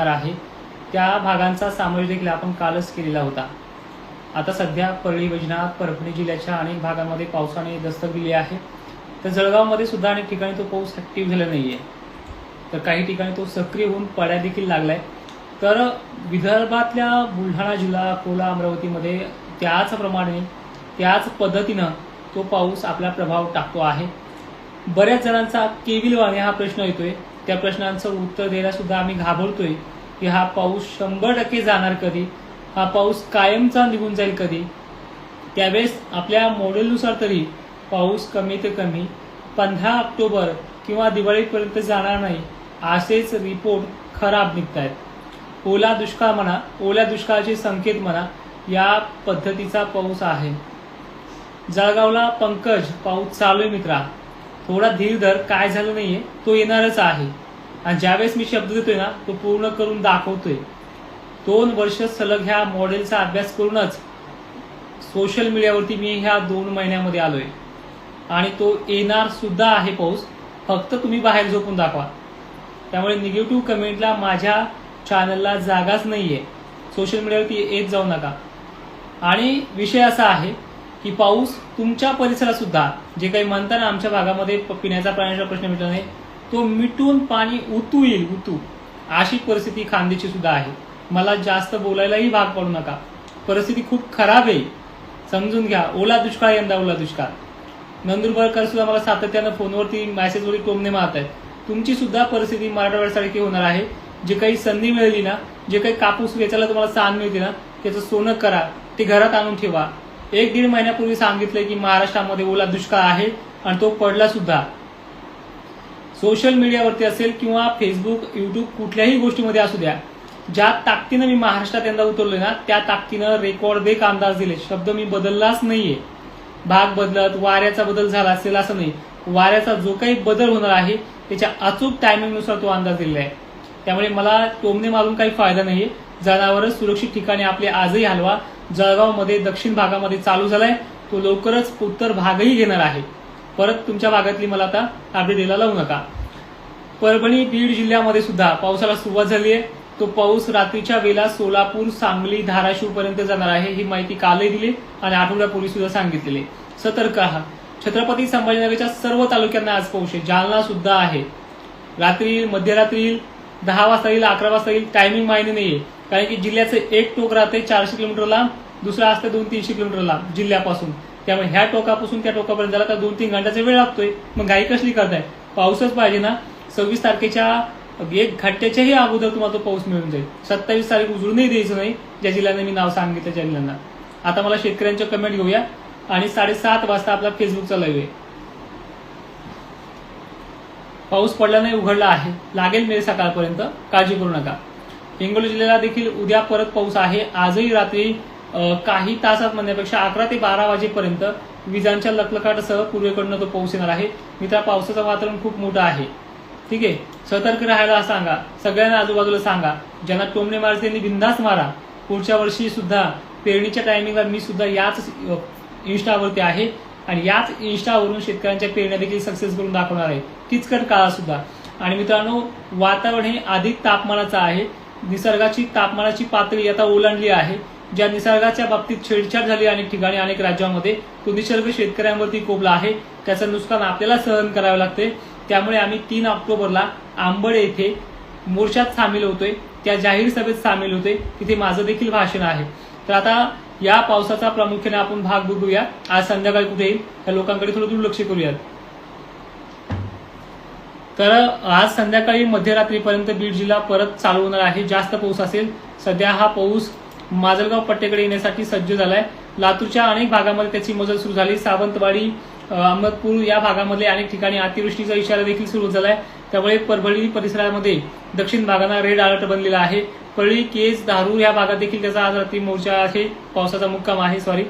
आहे. त्या भागांचा सामोरे देखील आपण कालच केलेला होता. आता सध्या परळी वैजनाथ परभणी जिल्ह्याच्या अनेक भागांमध्ये पावसाने दस्तक दिली आहे. तर जळगावमध्ये सुद्धा अनेक ठिकाणी तो पाऊस ॲक्टिव्ह झाला नाही आहे तर काही ठिकाणी तो सक्रिय होऊन पड्या देखील लागलाय. तर विदर्भातल्या बुलढाणा जिल्हा अकोला अमरावतीमध्ये त्याचप्रमाणे त्याच पद्धतीनं तो पाऊस आपला प्रभाव टाकतो आहे. बऱ्याच जणांचा केविल वाणे हा प्रश्न येतोय. त्या प्रश्नांचं उत्तर द्यायला सुद्धा आम्ही घाबरतोय की हा पाऊस शंभर टक्के जाणार कधी? हा पाऊस कायमचा निघून जाईल कधी? त्यावेळेस आपल्या मॉडेलनुसार तरी पाऊस कमी ते कमी पंधरा ऑक्टोबर किंवा दिवाळीपर्यंत जाणार नाही असेच रिपोर्ट खराब निघत आहेत ओला दुष्काळ म्हणा ओल्या दुष्काळाचे संकेत म्हणा या पद्धतीचा पाऊस आहे. जळगावला पंकज पाऊस चालू आहे मित्रा. थोडा धीर धर काय झालं नाहीये तो येणारच आहे. आणि ज्यावेळेस मी शब्द देतोय ना तो पूर्ण करून दाखवतोय. दोन वर्ष सलग ह्या मॉडेलचा अभ्यास करूनच सोशल मीडियावरती मी ह्या दोन महिन्यामध्ये आलोय. आणि तो येणार सुद्धा आहे पाऊस. फक्त तुम्ही बाहेर झोपून दाखवा. त्यामुळे निगेटिव्ह कमेंटला माझ्या चॅनलला जागाच नाहीये. सोशल मीडियावरती येत जाऊ नका. आणि विषय असा आहे की पाऊस तुमच्या परिसरात सुद्धा जे काही म्हणताना आमच्या भागामध्ये प- पिण्याचा पाण्याचा प्रश्न मिटला नाही तो मिटून पाणी उतू येईल उतू अशी परिस्थिती खांद्याची सुद्धा आहे. मला जास्त बोलायलाही भाग पडू नका. परिस्थिती खूप खराब आहे. समजून घ्या. ओला दुष्काळ यंदा ओला दुष्काळ. नंदुरबारकर सुद्धा मला सातत्यानं फोनवरती मेसेजवरती टोमणे मारत आहेत तुमची सुद्धा परिस्थिती मराठवाड्यासारखी होणार आहे. जे काही संधी मिळाली ना जे काही कापूस वेचायला तुम्हाला सहन मिळते ना त्याचं सोनं करा. ते घरात आणून ठेवा. एक दीड महिन्यापूर्वी सांगितलंय की महाराष्ट्रामध्ये ओला दुष्काळ आहे आणि तो पडला सुद्धा. सोशल मीडियावरती असेल किंवा फेसबुक युट्यूब कुठल्याही गोष्टीमध्ये असू द्या ज्या ताकदीनं मी महाराष्ट्रात यंदा उतरलोय ना त्या ताकदीनं रेकॉर्ड देख अंदाज दिले. शब्द मी बदललाच नाहीये. भाग बदलत वाऱ्याचा बदल झाला असेल असं नाही. वाऱ्याचा जो काही बदल होणार आहे त्याच्या अचूक टायमिंगनुसार तो अंदाज दिलेला आहे. त्यामुळे मला टोमने मारून काही फायदा नाहीये. जनावर सुरक्षित ठिकाणी आपले आजही हलवा जळगावमध्ये दक्षिण भागामध्ये चालू झालाय. तो लवकरच उत्तर भागही घेणार आहे. परत तुमच्या भागातली मला आता अपडेट द्यायला लावू नका. परभणी बीड जिल्ह्यामध्ये सुद्धा पावसाला सुरुवात झाली आहे. तो पाऊस रात्रीच्या वेळेला सोलापूर सांगली धाराशिव पर्यंत जाणार आहे ही माहिती कालही दिली आणि आठवड्यापूर्वी सुद्धा सांगितलेली. सतर्क आहात छत्रपती संभाजीनगरच्या सर्व तालुक्यांना आज पाऊस आहे. जालना सुद्धा आहे. रात्री मध्यरात्री दहा वाजता येईल अकरा वाजता येईल टायमिंग माहिती नाहीये. कारण की जिल्ह्याचं एक टोक राहते चारशे किलोमीटर लांब दुसरं असतं दोन तीनशे किलोमीटर लांब जिल्ह्यापासून. त्यामुळे ह्या टोकापासून त्या टोकापर्यंत जायला तर दोन तीन घंट्याचा वेळ लागतोय. मग घाई कसली करताय? पाऊसच पाहिजे ना. सव्वीस तारखेच्या एक घट्ट्याच्याही अगोदर तुम्हाला तो पाऊस मिळून जाईल. सत्तावीस तारीख उजळूनही द्यायचं नाही ज्या जिल्ह्यांना मी नाव सांगितलं त्या जिल्ह्यांना. आता मला शेतकऱ्यांच्या कमेंट घेऊया. आणि साडेसात वाजता आपला फेसबुकचा लाईव्ह आहे. पाऊस पडला नाही उघडला आहे. लागेल मेरे सकाळपर्यंत. काळजी करू नका. हिंगोली जिल्ह्याला देखील उद्या परत पाऊस आहे. आजही रात्री काही तासात म्हणण्यापेक्षा अकरा ते बारा वाजेपर्यंत विजांच्या लखलखाटासह पूर्वेकडनं तो पाऊस येणार आहे. मित्रा पावसाचं वातावरण खूप मोठं आहे. ठीक आहे? सतर्क राहायला सांगा. सगळ्यांना आजूबाजूला सांगा. ज्यांना टोमणे मारते त्यांनी बिंदास मारा. पुढच्या वर्षी सुद्धा पेरणीच्या टायमिंगला मी सुद्धा याच इन्स्टावरती आहे. आणि याच इन्स्टावरून शेतकऱ्यांच्या पेरण्या देखील सक्सेस करून दाखवणार आहे. किचकट काळा सुद्धा. आणि मित्रांनो वातावरण हे अधिक तापमानाचं आहे. निसर्गाची तापमानाची पातळी आता ओलांडली आहे. ज्या निसर्गाच्या बाबतीत छेडछाड झाली अनेक ठिकाणी अनेक राज्यांमध्ये तो निसर्ग शेतकऱ्यांवरती कोबला आहे. त्याचं नुकसान आपल्याला सहन करावे लागते. त्यामुळे आम्ही तीन ऑक्टोबरला आंबड येथे मोर्चात सामील होतोय. त्या जाहीर सभेत सामील होते तिथे माझं देखील भाषण आहे. तर आता या पावसाचा प्रामुख्याने आपण भाग बघूया. आज संध्याकाळी कुठे येईल? त्या लोकांकडे थोडं दुर्लक्ष करूयात. तर आज संध्याकाळी मध्यरात्रीपर्यंत बीड जिल्हा परत चालू होणार आहे. जास्त पाऊस असेल सध्या हा पाऊस माजलगाव पट्टेकडे येण्यासाठी सज्ज झालाय. लातूरच्या अनेक भागामध्ये त्याची मजल सुरू झाली. सावंतवाडी अहमदपूर या भागामध्ये अनेक ठिकाणी अतिवृष्टीचा इशारा देखील सुरू झालाय. त्यामुळे परभणी परिसरामध्ये दक्षिण भागांना रेड अलर्ट बनलेला आहे. परळी केज धारूर या भागात देखील त्याचा आज रात्री मोर्चा आहे. पावसाचा मुक्काम आहे सॉरी.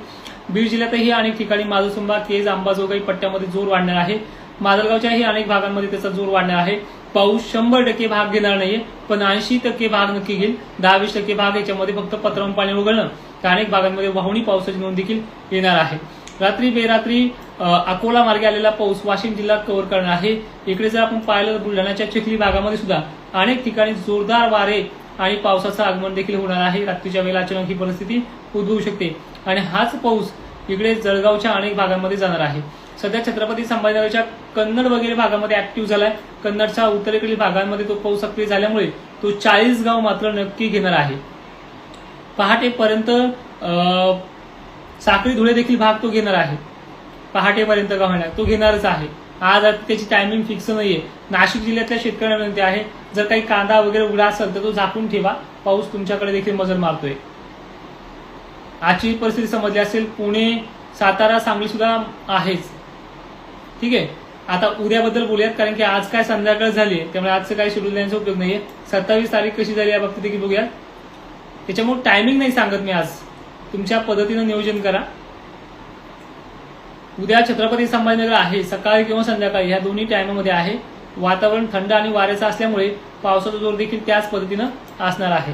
बीड जिल्ह्यातही अनेक ठिकाणी माजोसुंबा केज अंबाजोगाई पट्ट्यामध्ये जोर वाढणार आहे. माजलगावच्याही अनेक भागांमध्ये त्याचा जोर वाढणार आहे. पाऊस शंभर टक्के भाग घेणार नाहीये पण ऐंशी टक्के भाग नक्की घेईल. दहावीस टक्के भाग याच्यामध्ये फक्त पत्रावून पाणी उघडणं तर अनेक भागांमध्ये वाहुणी पावसाची नोंद देखील येणार आहे. रात्री बेरात्री अकोला मार्गे आलेला पाऊस वाशिम जिल्हा कव्हर करणार आहे. इकडे जर आपण पाहिलं तर बुलढाण्याच्या चिखली भागामध्ये सुद्धा अनेक ठिकाणी जोरदार वारे आणि पावसाचं आगमन देखील होणार आहे. रात्रीच्या वेळेला अचानक ही परिस्थिती उद्भवू शकते. आणि हाच पाऊस इकडे जळगावच्या अनेक भागांमध्ये जाणार आहे. सध्या छत्रपती संभाजीनगरच्या कन्नड वगैरे भागामध्ये ऍक्टिव्ह झालाय. कन्नडच्या उत्तरेकडील भागांमध्ये तो पाऊस सक्रिय झाल्यामुळे तो चाळीस गाव मात्र नक्की घेणार आहे. पहाटेपर्यंत साखळी धुळे देखील भाग तो घेणार आहे. पहाटेपर्यंत का होणार तो घेणारच आहे. आज आता त्याची टायमिंग फिक्स नाहीये. नाशिक जिल्ह्यातल्या शेतकऱ्यांना विनंती आहे जर काही कांदा वगैरे उघडा असेल तर तो झाकून ठेवा. पाऊस तुमच्याकडे देखील मजल मारतोय. आजची परिस्थिती समजली असेल पुणे सातारा सांगली सुद्धा आहेच. ठीक आहे? आता उद्याबद्दल बोलूयात कारण की आज काय संध्याकाळ झाली आहे त्यामुळे आजचं काय शेड्यूल देण्याचा उपयोग नाहीये. सत्तावीस तारीख कशी झाली या बाबतीत देखील बघूया त्याच्यामुळे टायमिंग नाही सांगत मी आज. तुमच्या पद्धतीनं नियोजन करा. उद्या छत्रपती संभाजीनगर आहे सकाळी किंवा संध्याकाळी ह्या दोन्ही टायमामध्ये आहे. वातावरण थंड आणि वाऱ्याचं असल्यामुळे पावसाचा जोर देखील त्याच पद्धतीनं असणार आहे.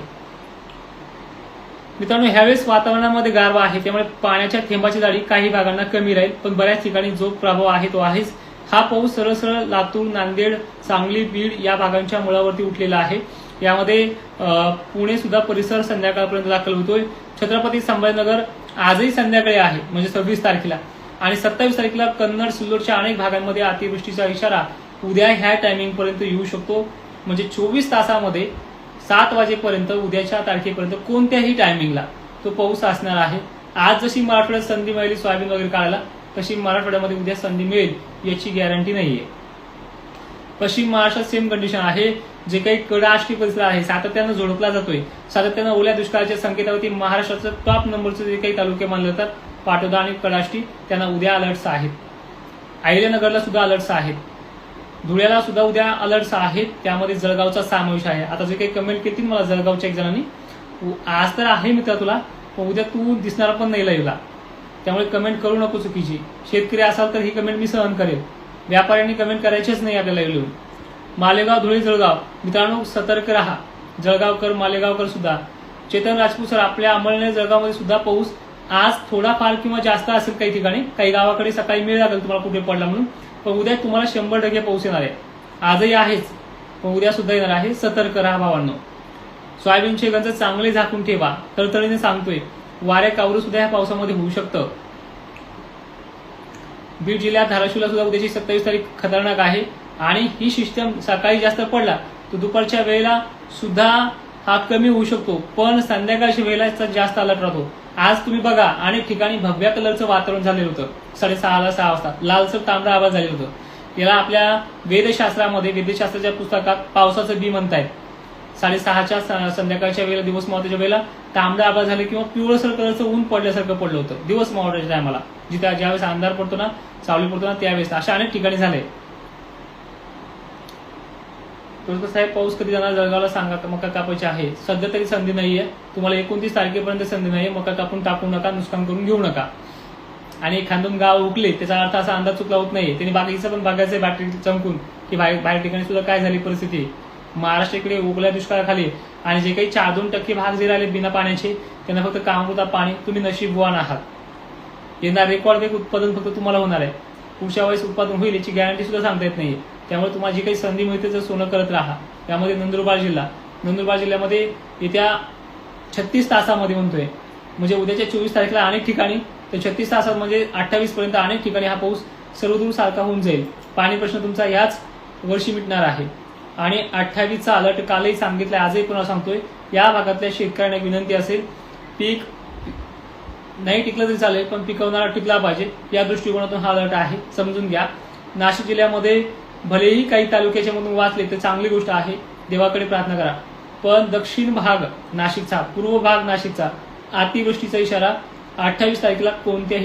मित्रांनो ह्यावेळेस वातावरणामध्ये गारवा आहे त्यामुळे पाण्याच्या थेंबाची जाडी काही भागांना कमी राहील पण बऱ्याच ठिकाणी जो प्रभाव आहे तो आहेच. हा पाऊस सरळ सरळ लातूर नांदेड सांगली बीड या भागांच्या मुळावरती उठलेला आहे. यामध्ये पुणे सुद्धा परिसर संध्याकाळपर्यंत दाखल होतोय. छत्रपती संभाजीनगर आजही संध्याकाळी आहे म्हणजे सव्वीस तारखेला. आणि सत्तावीस तारखेला कन्नड सिल्लोडच्या अनेक भागांमध्ये अतिवृष्टीचा इशारा उद्या ह्या टायमिंगपर्यंत येऊ शकतो. म्हणजे चोवीस तासामध्ये सात वाजेपर्यंत उद्याच्या तारखेपर्यंत कोणत्याही टायमिंगला तो पाऊस असणार आहे. आज जशी मराठवाड्यात संधी मिळाली सोयाबीन वगैरे काढायला तशी मराठवाड्यामध्ये उद्या संधी मिळेल याची गॅरंटी नाहीये. पश्चिम महाराष्ट्रात सेम कंडिशन आहे जे काही कडाष्टी परिसर आहे सातत्यानं झोडपला जातोय. सातत्यानं ओल्या दुष्काळाच्या संकेतावरती महाराष्ट्राचं टॉप नंबरचे जे काही तालुके मानले जातात पाटोदा आणि कडाष्टी त्यांना उद्या अलर्ट्स आहेत. अहिल्यानगरला सुद्धा अलर्ट्स आहेत. धुळ्याला सुद्धा उद्या अलर्ट्स आहेत त्यामध्ये जळगावचा समावेश आहे. आता जे काही कमेंट केली मला जळगावच्या एक जणांनी आज तर आहे मित्र तुला उद्या तू दिसणार पण नाही लाईव्हला त्यामुळे कमेंट करू नको चुकीची. शेतकरी असाल तर ही कमेंट मी सहन करेल व्यापाऱ्यांनी कमेंट करायचीच नाही आपल्याला लिहून मालेगाव धुळे जळगाव. मित्रांनो सतर्क राहा. जळगावकर मालेगावकर सुद्धा. चेतन राजपूत सर आपल्या अंमळनेर जळगावमध्ये सुद्धा पाऊस आज थोडाफार किंवा जास्त असेल काही ठिकाणी. काही गावाकडे सकाळी मिळ लागेल तुम्हाला कुठे पडला म्हणून. पण उद्या तुम्हाला शंभर टक्के पाऊस येणार आहे. आजही आहेच. पण उद्या सुद्धा येणार आहे. सतर्क राहा भावांनो. सोयाबीनचे गंज चांगले झाकून ठेवा. तळतळीने सांगतोय. वाऱ्या कावरू सुद्धा या पावसामध्ये होऊ शकतं. बीड जिल्ह्यात धाराशिवला सुद्धा उद्याची सत्तावीस तारीख खतरनाक आहे. आणि ही सिस्टम सकाळी जास्त पडला तर दुपारच्या वेळेला सुद्धा हा कमी होऊ शकतो. पण संध्याकाळच्या वेळेला जास्त अलर्ट राहतो. आज तुम्ही बघा अनेक ठिकाणी भगव्या कलरचं वातावरण झालेलं होतं. साडेसहाला सहा वाजता. लालसर तांबडा आवाज झालेलं होतं. याला आपल्या वेदशास्त्रामध्ये वेदशास्त्राच्या पुस्तकात पावसाचं बी म्हणतायत. साडेसहाच्या संध्याकाळच्या वेळेला दिवस मावळ्याच्या वेळेला तांबडा आभाळ झाले किंवा पिवळसर कलरचं ऊन पडल्यासारखं पडलं होतं. दिवस मावळ्याच्या टायमाला. जिथे ज्यावेळेस अंधार पडतो ना सावली पडतो ना त्यावेळेस. अशा अनेक ठिकाणी झाले. साहेब पाऊस कधी जाणार जळगावला सांगा. मका कापायची आहे. सध्या तरी संधी नाहीये. तुम्हाला एकोणतीस तारखेपर्यंत संधी नाहीये. मका कापून टाकू नका नुकसान करून घेऊ नका. आणि एखादून गाव उकले त्याचा अर्थ असा अंदाज चुकला होत नाही त्यांनी बाकीचं पण बघायचं बॅटरी चमकून की बाहेर बाहेर ठिकाणी सुद्धा काय झाली परिस्थिती. महाराष्ट्राकडे उगल्या दुष्काळाखाली आणि जे काही चार दोन टक्के भाग जे राहिले बिना पाण्याचे त्यांना फक्त कामपुरता पाणी. तुम्ही नशीबवान आहात. येणार रेकॉर्ड ब्रेक उत्पादन फक्त तुम्हाला होणार आहे. पुढच्या वेळेस उत्पादन होईल याची गॅरंटी सुद्धा सांगता येत नाही त्यामुळे तुम्हाला जी काही संधी मिळते तर सोनं करत राहा. त्यामध्ये नंदुरबार जिल्हा. नंदुरबार जिल्ह्यामध्ये येत्या छत्तीस तासामध्ये म्हणतोय. म्हणजे उद्याच्या चोवीस तारखेला अनेक ठिकाणी तर छत्तीस तासात म्हणजे अठ्ठावीस पर्यंत अनेक ठिकाणी हा पाऊस सर्वदूर सारखा होऊन जाईल. पाणी प्रश्न तुमचा याच वर्षी मिटणार आहे. आणि अठ्ठावीसचा अलर्ट कालही सांगितलं आजही पुन्हा सांगतोय. या भागातल्या शेतकऱ्यांना एक विनंती असेल पीक नाही टिकलं तरी चालेल पण पिकवणारा टिकला पाहिजे. या दृष्टिकोनातून हा अलर्ट आहे समजून घ्या. नाशिक जिल्ह्यामध्ये भलेही काही तालुक्याच्या मधून वाचले तर चांगली गोष्ट आहे. देवाकडे प्रार्थना करा. पण दक्षिण भाग नाशिकचा पूर्व भाग नाशिकचा अतिवृष्टीचा इशारा अठ्ठावीस तारखेला कोणत्याही